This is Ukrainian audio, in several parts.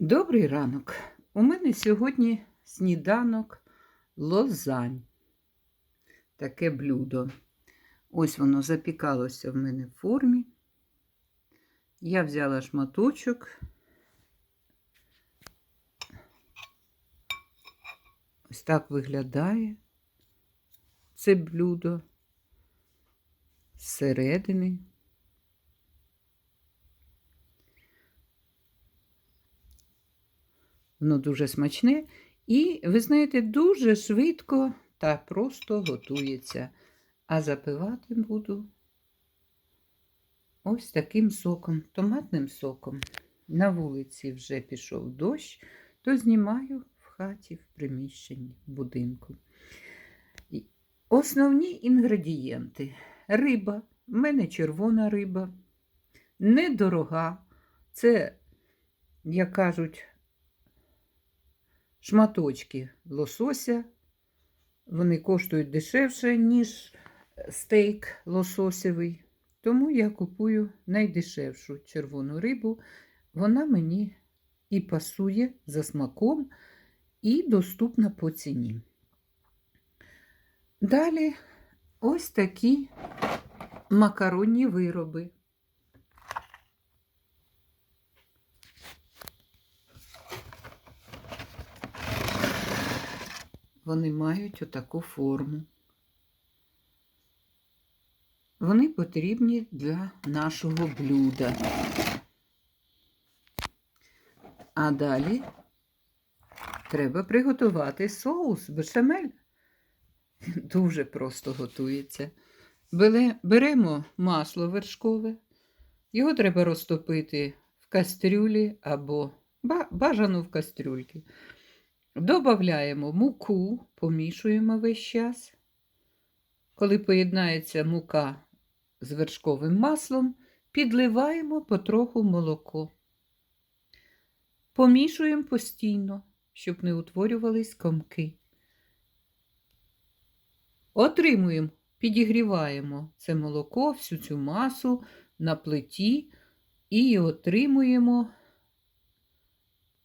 Добрий ранок. У мене сьогодні сніданок лозань. Таке блюдо. Ось воно запікалося в мене в формі. Я взяла шматочок. Ось так виглядає це блюдо зсередини. Воно дуже смачне. І, ви знаєте, дуже швидко та просто готується. А запивати буду ось таким соком, томатним соком. На вулиці вже пішов дощ, то знімаю в хаті, в приміщенні, в будинку. Основні інгредієнти. Риба, в мене червона риба, недорога. Це, як кажуть, шматочки лосося. Вони коштують дешевше, ніж стейк лососєвий. Тому я купую найдешевшу червону рибу. Вона мені і пасує за смаком, і доступна по ціні. Далі ось такі макаронні вироби. Вони мають отаку форму. Вони потрібні для нашого блюда. А далі треба приготувати соус бешамель. Дуже просто готується. Беремо масло вершкове, його треба розтопити в кастрюлі або бажано в кастрюльки. Добавляємо муку, помішуємо весь час. Коли поєднається мука з вершковим маслом, підливаємо потроху молоко. Помішуємо постійно, щоб не утворювались комки. Отримуємо, підігріваємо це молоко, всю цю масу на плиті і отримуємо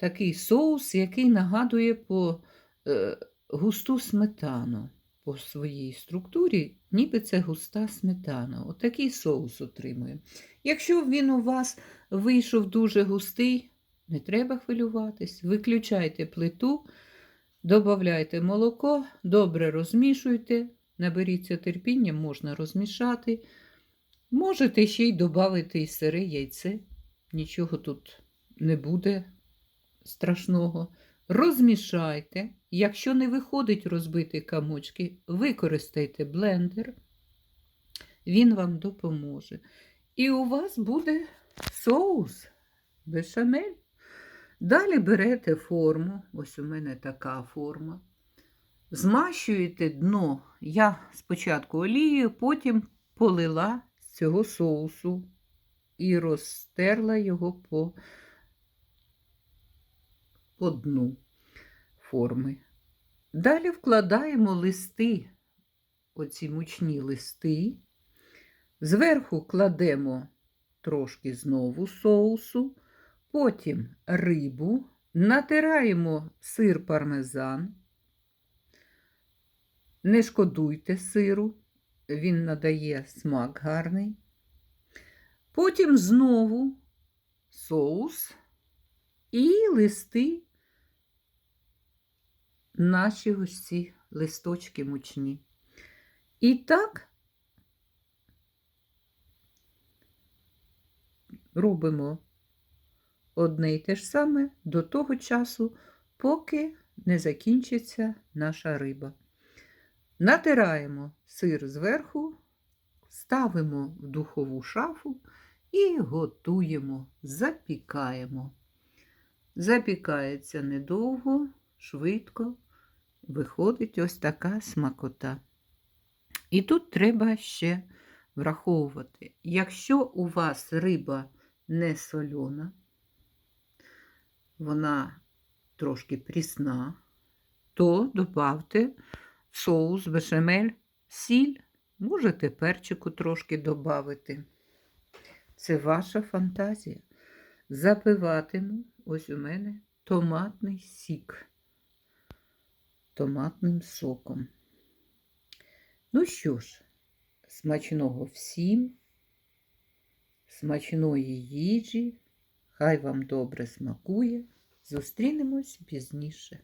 такий соус, який нагадує по е, густу сметану. По своїй структурі, ніби це густа сметана. Отакий соус отримуємо. Якщо він у вас вийшов дуже густий, не треба хвилюватись. Виключайте плиту, додавайте молоко, добре розмішуйте, наберіться терпіння, можна розмішати. Можете ще й додати і сире яйце, нічого тут не буде страшного. Розмішайте. Якщо не виходить розбити камочки, використайте блендер, він вам допоможе. І у вас буде соус бешамель. Далі берете форму, ось у мене така форма. Змащуєте дно. Я спочатку олією, потім полила з цього соусу і розтерла його по по дну форми. Далі вкладаємо листи, оці мучні листи, зверху кладемо трошки знову соусу, потім рибу, натираємо сир пармезан. Не шкодуйте сиру, він надає смак гарний. Потім знову соус і листи наші ось ці листочки мучні. І так робимо одне і те ж саме до того часу, поки не закінчиться наша риба. Натираємо сир зверху, ставимо в духову шафу і готуємо, запікаємо. Запікається недовго, швидко, виходить ось така смакота. І тут треба ще враховувати, якщо у вас риба не сольона, вона трошки прісна, то додавте соус, бешамель, сіль, можете перчику трошки додати. Це ваша фантазія. Запиватиму ось у мене томатний сік. Томатним соком. Ну що ж, смачного всім, смачної їжі, хай вам добре смакує. Зустрінемось пізніше.